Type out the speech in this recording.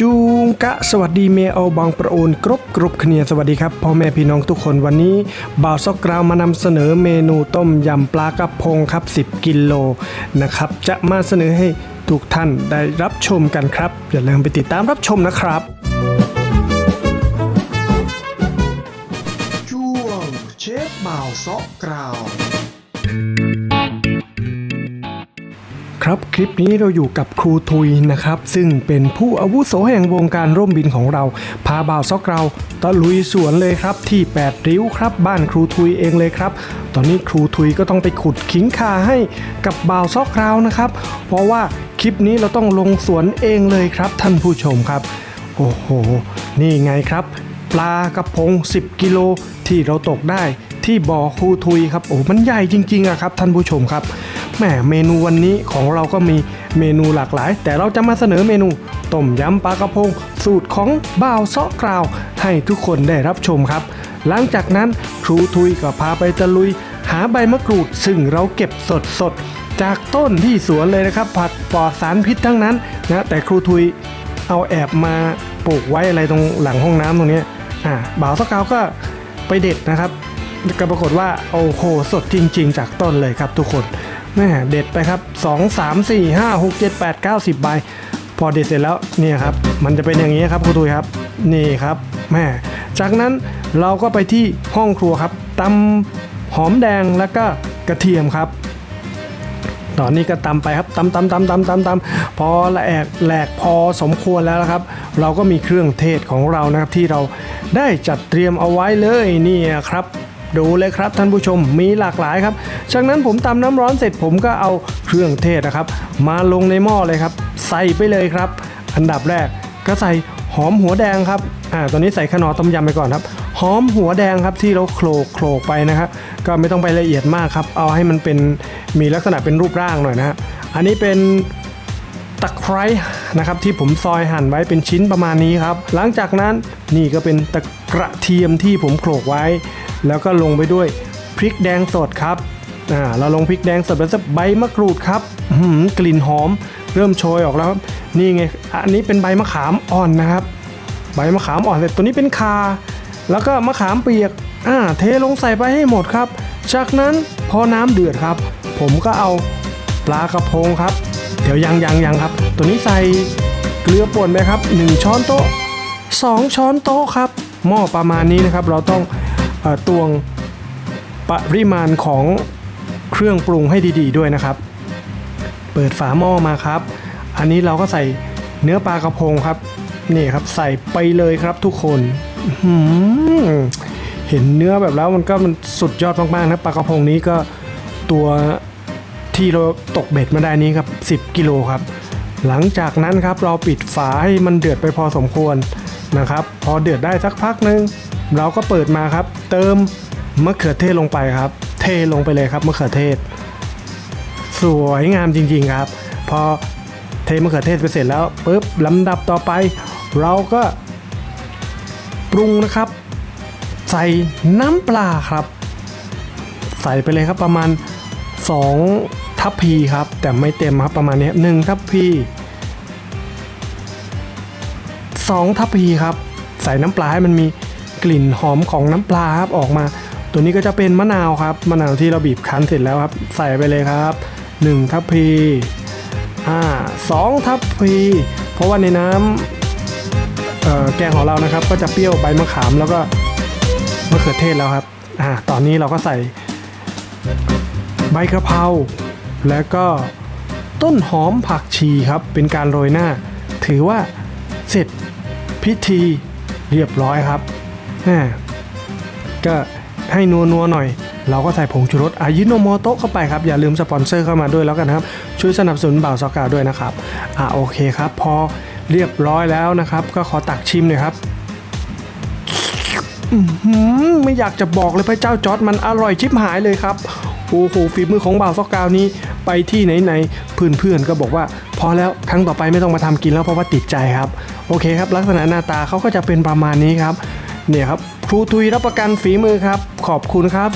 จูงกะสวัสดีเมเอาบางประโอนกรบกรบเคเนียสวัสดีครับพ่อแม่พี่น้องทุกคนวันนี้บ่าวซอกกราวมานำเสนอเมนูต้มยำปลากระพงครับ 10 กิโลนะครับ จะมาเสนอให้ทุกท่านได้รับชมกันครับ อย่าลืมไปติดตามรับชมนะครับช่วงเชฟบ่าวซาะกราว ครับคลิปนี้เราอยู่กับครูทุยนะครับ ซึ่งเป็นผู้อาวุโสแห่งวงการร่มบินของเรา พาบ่าวซอกเราตะลุยสวนเลยครับ ที่ 8 ริ้วครับ บ้านครูทุยเองเลยครับ ตอนนี้ครูทุยก็ต้องไปขุดขิงคาให้กับบ่าวซอกเรานะครับ เพราะว่าคลิปนี้เราต้องลงสวนเองเลยครับ ท่านผู้ชมครับ โอ้โห นี่ไงครับ ปลากระพง 10 กิโลที่เราตกได้ที่บ่อครูทุยครับโอ้มันใหญ่จริงๆอะครับ ท่านผู้ชมครับ แหมเมนูวันนี้ของเราก็มีเมนูหลากหลาย แต่เราจะมาเสนอเมนูต้มยำปลากระพง สูตรของบ่าวเซาะกราว ให้ทุกคนได้รับชมครับ หลังจากนั้นครูทุยก็พาไปตะลุย หาใบมะกรูด ซึ่งเราเก็บสดสดจากต้นที่สวนเลยนะครับ ผัดปลอดสารพิษทั้งนั้นนะแต่ครูทุยเอาแอบมาปลูกไว้อะไรตรงหลังห้องน้ำตรงนี้อ่าบ่าวสกาวก็ไปเด็ดนะครับก็ปรากฏว่าโอ้โหสดจริง ๆ จากต้นเลยครับทุกคน แม่เด็ดไปครับ 2 3 4 5 6 7 8 9 10ใบพอเด็ดเสร็จแล้วเนี่ยครับมันจะเป็นอย่างนี้ครับครูตุยครับนี่ครับแม่จากนั้นเราก็ไปที่ห้องครัวครับตำหอมแดงแล้วก็กระเทียมครับ ตอนนี้ก็ตำไปครับตำตำตำตำตำตำพอละแอกแหลกพอสมควรแล้วนะครับ เราก็มีเครื่องเทศของเรานะครับที่เราได้จัดเตรียมเอาไว้เลยนี่ครับ ดูเลยครับท่านผู้ชมมีหลากหลายครับจากนั้นผมตำน้ำร้อนเสร็จผมก็เอาเครื่องเทศนะครับ มาลงในหม้อเลยครับ ใส่ไปเลยครับ อันดับแรกก็ใส่หอมหัวแดงครับอ่าตอนนี้ใส่ขนอต้มยำไปก่อนครับหอมหัวแดงครับที่เราโขลกโขลกไปนะครับ ก็ไม่ต้องไปละเอียดมากครับ เอาให้มันเป็นมีลักษณะเป็นรูปร่างหน่อยนะฮะอันนี้เป็นตะไคร้นะครับที่ผมซอยหั่นไว้เป็นชิ้นประมาณนี้ครับ หลังจากนั้นนี่ก็เป็นตะกระเทียมที่ผมโขลกไว้ แล้วก็ลงไปด้วยพริกแดงสดครับอ่าเราลงพริกแดงสดแล้วจะใบมะกรูดครับกลิ่นหอม เริ่มโชยออกแล้วครับนี่ไงอันนี้เป็นใบมะขามอ่อนนะครับ ใบมะขามอ่อนเสร็จตัวนี้เป็นคา แล้วก็มะขามเปียกอ่าเทลงใส่ไปให้หมดครับ จากนั้นพอน้ำเดือดครับ ผมก็เอาปลากระพงครับ เดี๋ยวยังยังยังครับ ตัวนี้ใส่เกลือป่นไปครับ 1 ช้อนโต๊ะ 2 ช้อนโต๊ะครับหม้อประมาณนี้นะครับ เราต้อง ตวงปริมาณของเครื่องปรุงให้ดีๆด้วยนะครับ เปิดฝาหม้อมาครับ อันนี้เราก็ใส่เนื้อปลากระพงครับนี่ครับใส่ไปเลยครับทุกคนเห็นเนื้อแบบแล้วมันก็มันสุดยอดมากๆนะปลากระพงนี้ก็ตัวที่เราตกเบ็ดมาได้นี้ครับ 10 กิโลครับ หลังจากนั้นครับเราปิดฝาให้มันเดือดไปพอสมควรนะครับ พอเดือดได้สักพักหนึ่ง เราก็เปิดมาครับ เติมมะเขือเทศลงไปครับ เทลงไปเลยครับมะเขือเทศ สวยงามจริงๆครับ พอเทมะเขือเทศไปเสร็จแล้วปุ๊บลำดับต่อไป เราก็ปรุงนะครับ ใส่น้ำปลาครับ ใส่ไปเลยครับประมาณ 2 ทัพพีครับ แต่ไม่เต็มครับประมาณนี้หนึ่งทัพพีสองทัพพีครับ ใส่น้ำปลาให้มันมี กลิ่นหอมของน้ำปลาครับออกมา ตัวนี้ก็จะเป็นมะนาวครับมะนาวที่เราบีบคั้นเสร็จแล้วครับ ใส่ไปเลยครับหนึ่งทัพพีอ่าสองทัพพี เพราะว่าในน้ำแกงของเรานะครับ ก็จะเปรี้ยวใบมะขามแล้วก็มะเขือเทศแล้วครับอ่าตอนนี้เราก็ใส่ใบกระเพราแล้วก็ต้นหอมผักชีครับ เป็นการโรยหน้า ถือว่าเสร็จพิธีเรียบร้อยครับ ก็ให้นัวนัวหน่อย เราก็ใส่ผงชูรสอายิโนโมโตะเข้าไปครับ อย่าลืมสปอนเซอร์เข้ามาด้วยแล้วกันนะครับ ช่วยสนับสนุนบ่าวซอกาด้วยนะครับอ่าโอเคครับ พอเรียบร้อยแล้วนะครับ ก็ขอตักชิมหน่อยครับอื้อหือไม่อยากจะบอกเลยพระเจ้าจอร์ดมันอร่อยชิบหายเลยครับโอ้โหฝีมือของบ่าวซอกกาวนี้ไปที่ไหนๆเพื่อนๆก็บอกว่า พอแล้วครั้งต่อไปไม่ต้องมาทำกินแล้วเพราะว่าติดใจครับ โอเคครับ ลักษณะหน้าตาเขาก็จะเป็นประมาณนี้ครับ เนี่ยครับครูทุยรับประกันฝีมือครับ ขอบคุณครับ